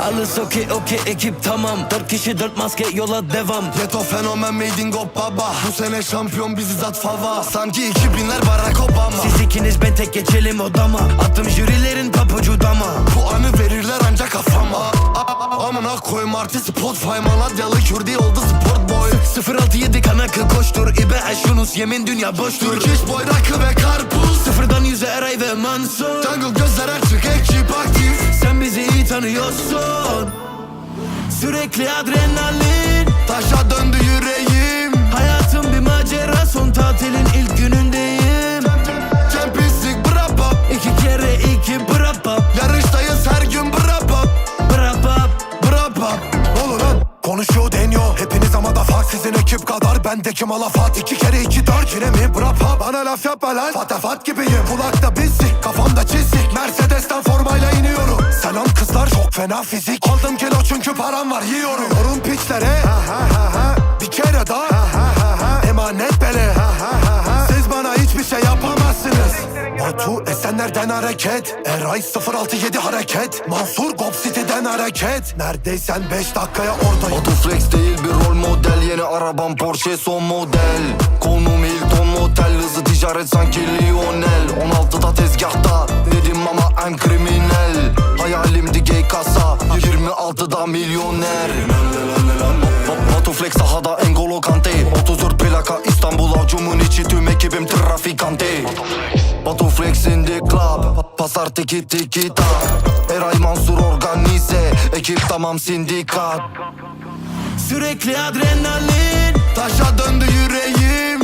Alles okey okey ekip tamam. Dört kişi dört maske yola devam. Yeto fenomen made in Gop baba Bu sene şampiyon bizi zat fava. Sanki 2000'ler Barack Obama. Siz ikiniz ben tek geçelim odama. Attım jürilerin papucu dama Bu anı verirler ancak kafama. Amına koyma artist Spotify Malatyalı Kürdi oldu sport boy 067 kanakı koştur İbe eşyunus yemin dünya boştur. Türk boy rakı ve karpuz. Sıfırdan yüze Eray ve Mansur. Jungle gözler açık ekip aktif Sen bizi iyi tanıyorsun. Sürekli adrenalin sizin ekip kadar Bendeki malafat. İki kere iki dört Yine mi? Brap up Bana laf yapma lan. Fatafat gibiyim. Kulakta bizlik Kafamda çizik Mercedes'ten formayla iniyorum. Selam kızlar çok fena fizik. Aldım kilo çünkü param var yiyorum. Yorum piçlere. Bir kere daha. Ha ha ha ha. Emanet bele. Siz bana hiçbir şey yapamazsınız. Batu Esenler'den hareket. Eray 067 hareket. Mansur Gop City'den hareket. Neredeysen 5 dakikaya oradayım. Autoflex değil bir rol Yeni arabam Porsche son model. Konum Hilton Motel Hızlı ticaret sanki Lionel. 16'da tezgahta Dedim ama en kriminal. Hayalimdi gay kasa 26'da milyoner. Ba- Batuflex sahada Engolo Kante. 34 plaka İstanbul avcumun içi tüm ekibim trafikante. Batuflex in the club Pasar tiki tiki tak. Eray Mansur organize Ekip tamam sindikat Sürekli adrenalin. Taşa döndü yüreğim